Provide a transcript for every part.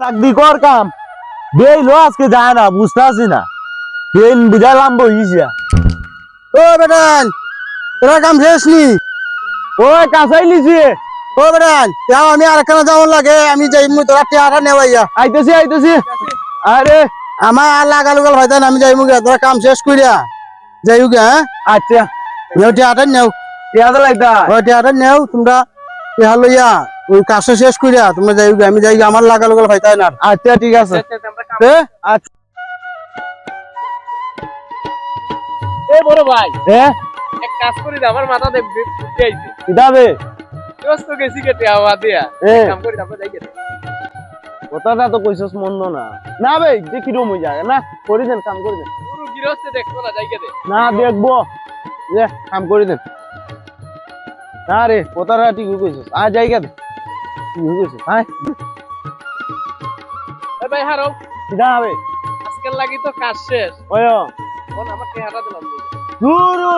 চাকরি কর কাম। বেইলো আজকে যায় না বুঝতে পারছি না। বেইল বুঝালাম বইছে ও বেটান তোরা কাম শেষ নি? ওই কাঁচাই লিছি ও বেটান যাও আমি আর একখানা যাওয়ার লাগে আমি যাই মুই তোরা টিয়াটা নেওয়াইয়া আইতেছি আইতেছি। আরে। আমার আর লাগাল উগাল হয়তো আমি যাই মুগে তোরা কাম শেষ করিয়া যাই উগে হ্যাঁ? আচ্ছা। নেও টিয়াটা নেও। পেঁয়াজ লাইতা। ওই টিয়াটা নেও তোমরা টিয়া লইয়া। ওই কাজটা শেষ করিয়া তোমরা যাই আমি যাই আমার লাগাল উগাল তাই না? আচ্ছা ঠিক আছে। আচ্ছা। এ বড় ভাই এ এক কাজ করি আমার মাথাতে বি- বুদ্ধি আইছে কিতাবে দোস্ত গেছি কেটে আওয়া দিয়া। কাম করি তারপর যাই কেটে কথাটা তো কইছস মন্দ না। না ভাই যে যায় না করি দেন কাম করে দেন। পুরো গৃহস্থে দেখব না যাই কেটে না দেখব। যে কাম করে দেন। না রে কথাটা ঠিক কইছস। আ জায়গা দে। ভাই হারো কিতা হবে আজকাল লাগি তো কাজ শেষ। ওয়। কোন আমার টেহাটা দিলাম। দিকে। গুরু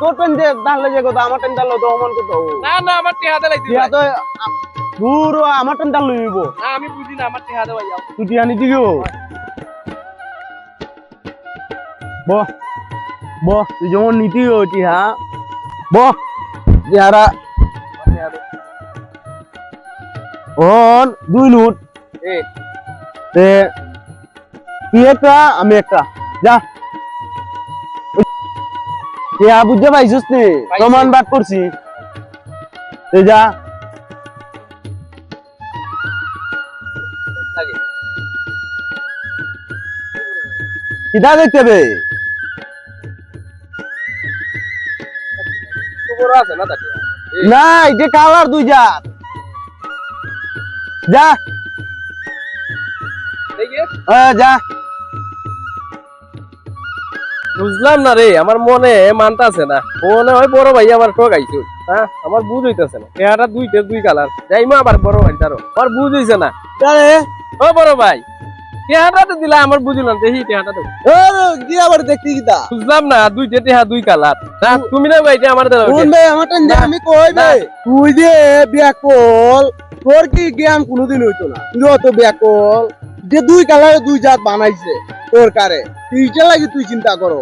তোর টেন দে দাঁড়লে যে কথা আমার টেন দাঁড়লো তো অমন করতে না না আমার টেহাতে লাইছি টিয়া তো গুরু আমার টেন দাঁড়লো হইব না আমি বুঝি না আমার টেহাতে ভাই যাও। তুই টিয়া নিতে গিয়েও ব ব তুই যেমন নীতি গো টিয়া ব। টিয়ারা ওন দুই লুট তে তুই একটা? আমি একটা। যা। বুঝতে পাইছিস নি। সমান বাদ করছি। তে যা। লাগে। দেখতে হবে? না এটা কালার দুই জাত। যা। যা। বুঝলাম না রে আমার মনে মানটা আছে না। মনে হয় বড় ভাই আমার ঠকাইছো হ্যাঁ আমার বুঝ হইতাছে না। এটা দুইটা দুই কালার যাইমা আবার বড় ভাই তারও আমার বুঝ হইছে না। ও বড় ভাই। টেহাটা তো দিলা আমার বুঝল না দেখি টেহাটা তো কি আবার দেখতে কিতা? বুঝলাম না দুইটা টেহা দুই কালার না তুমি না ভাই আমার কোন ভাই আমারটা আমি কই ভাই তুই যে ব্যাকল তোর কি জ্ঞান কোনোদিন হইতো না? তুই অত ব্যাকল যে দুই কালারে দুই জাত বানাইছে তোর কারে তুইটা লাগি তুই চিন্তা করো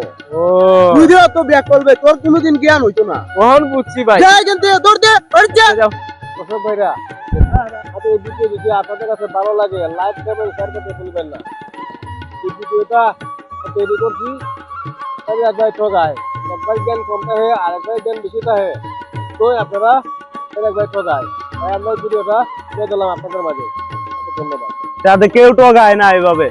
তুই যে অত ব্যাকল ভাই তোর কোনোদিন জ্ঞান হইতো না? কখন বুঝছি ভাই। যাই কিন্তু তোর দে ওর যা। ভাইরা। আপনাদের ভিডিও যদি আপনাদের কাছে ভালো লাগে, লাইক করবেন শেয়ার করতে ভুলবেন না। এই ভিডিওটা তৈরি করছি সবই এক ভাই ঠগায় এক ভাই জ্ঞান কমতে হয় আর এক ভাই জ্ঞান বেশি থাকে। তো আপনারা এক ভাই ঠগায় তাই আমরা এই ভিডিওটা দিয়ে দিলাম আপনাদের মাঝে। ধন্যবাদ। যাতে কেউ ঠগায় না এভাবে